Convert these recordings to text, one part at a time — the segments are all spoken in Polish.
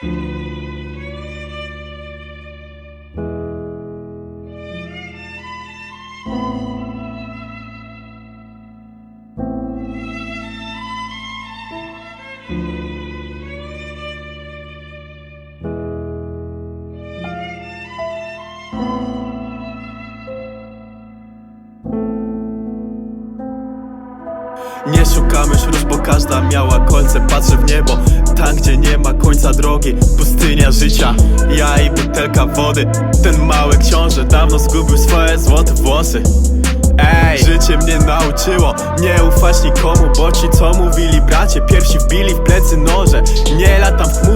Thank you. Nie szukamy śród, bo każda miała kolce. Patrzę w niebo, tam gdzie nie ma końca drogi. Pustynia życia, ja i butelka wody. Ten mały książę dawno zgubił swoje złote włosy. Ej, życie mnie nauczyło Nie ufać nikomu, bo ci co mówili bracie Pierwsi wbili w plecy noże. Nie latam w chmurach,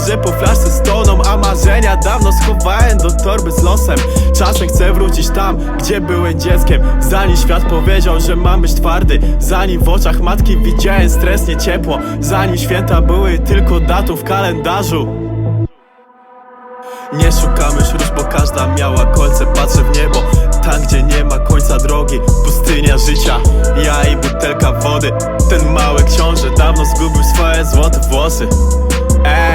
że po flaszce stoną A marzenia dawno schowałem do torby z losem. Czasem chcę wrócić tam, gdzie byłem dzieckiem. Zanim świat powiedział, że mam być twardy. Zanim w oczach matki widziałem stres, nie ciepło. Zanim święta były tylko datą w kalendarzu. Nie szukamy śród, bo każda miała kolce. Patrzę w niebo, tam gdzie nie ma końca drogi. Pustynia życia, ja i butelka wody. Ten mały książę dawno zgubił swoje złote włosy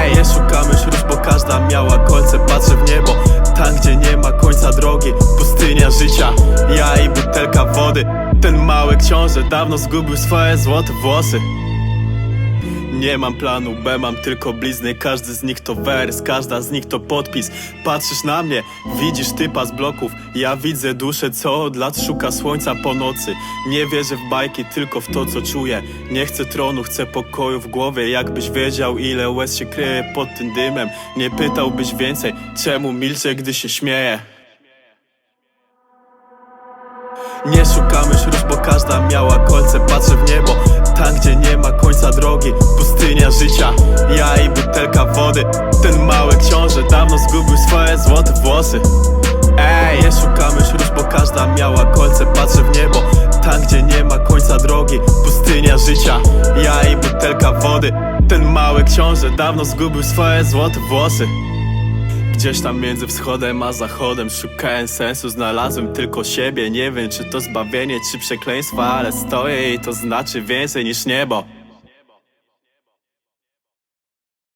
Ej, nie szukamy śród, bo każda miała kolce Patrzę w niebo, tam gdzie nie ma końca drogi Pustynia życia, ja i butelka wody. Ten mały książę dawno zgubił swoje złote włosy nie mam planu B, mam tylko blizny. Każdy z nich to wers, każda z nich to podpis. Patrzysz na mnie, widzisz typa z bloków. Ja widzę duszę, co od lat szuka słońca po nocy. Nie wierzę w bajki, tylko w to, co czuję. Nie chcę tronu, chcę pokoju w głowie. Jakbyś wiedział, ile łez się kryje pod tym dymem. Nie pytałbyś więcej, czemu milczę, gdy się śmieję. Nie szukamy śród, bo każda miała kolce. Patrzę w niebo, tam gdzie nie ma końca drogi Pustynia życia, ja i butelka wody Ten mały książę dawno zgubił swoje złote włosy. Ej, nie szukamy śród, bo każda miała kolce Patrzę w niebo, tam gdzie nie ma końca drogi Pustynia życia, ja i butelka wody Ten mały książę dawno zgubił swoje złote włosy Gdzieś tam między wschodem a zachodem Szukałem sensu, znalazłem tylko siebie. Nie wiem czy to zbawienie, czy przekleństwo Ale stoję i to znaczy więcej niż niebo